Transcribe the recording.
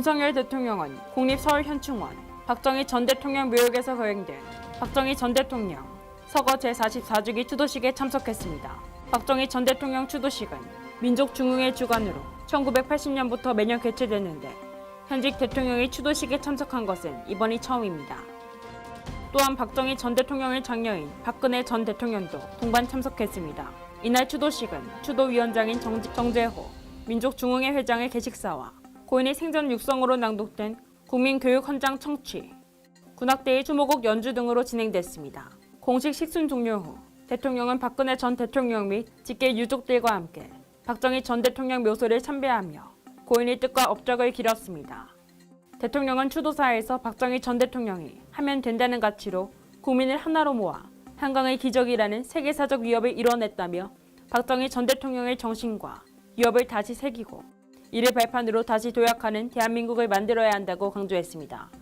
윤석열 대통령은 국립서울현충원 박정희 전 대통령 묘역에서 거행된 박정희 전 대통령 서거 제44주기 추도식에 참석했습니다. 박정희 전 대통령 추도식은 민족 중흥회 주관으로 1980년부터 매년 개최됐는데 현직 대통령이 추도식에 참석한 것은 이번이 처음입니다. 또한 박정희 전 대통령의 장녀인 박근혜 전 대통령도 동반 참석했습니다. 이날 추도식은 추도위원장인 정, 정재호 민족중흥회 회장의 개식사와 고인의 생전 육성으로 낭독된 국민교육헌장 청취, 군악대의 추모곡 연주 등으로 진행됐습니다. 공식 식순 종료 후 대통령은 박근혜 전 대통령 및 직계 유족들과 함께 박정희 전 대통령 묘소를 참배하며 고인의 뜻과 업적을 기렸습니다. 대통령은 추도사에서 박정희 전 대통령이 하면 된다는 가치로 국민을 하나로 모아 한강의 기적이라는 세계사적 위협을 이뤄냈다며 박정희 전 대통령의 정신과 위협을 다시 새기고 이를 발판으로 다시 도약하는 대한민국을 만들어야 한다고 강조했습니다.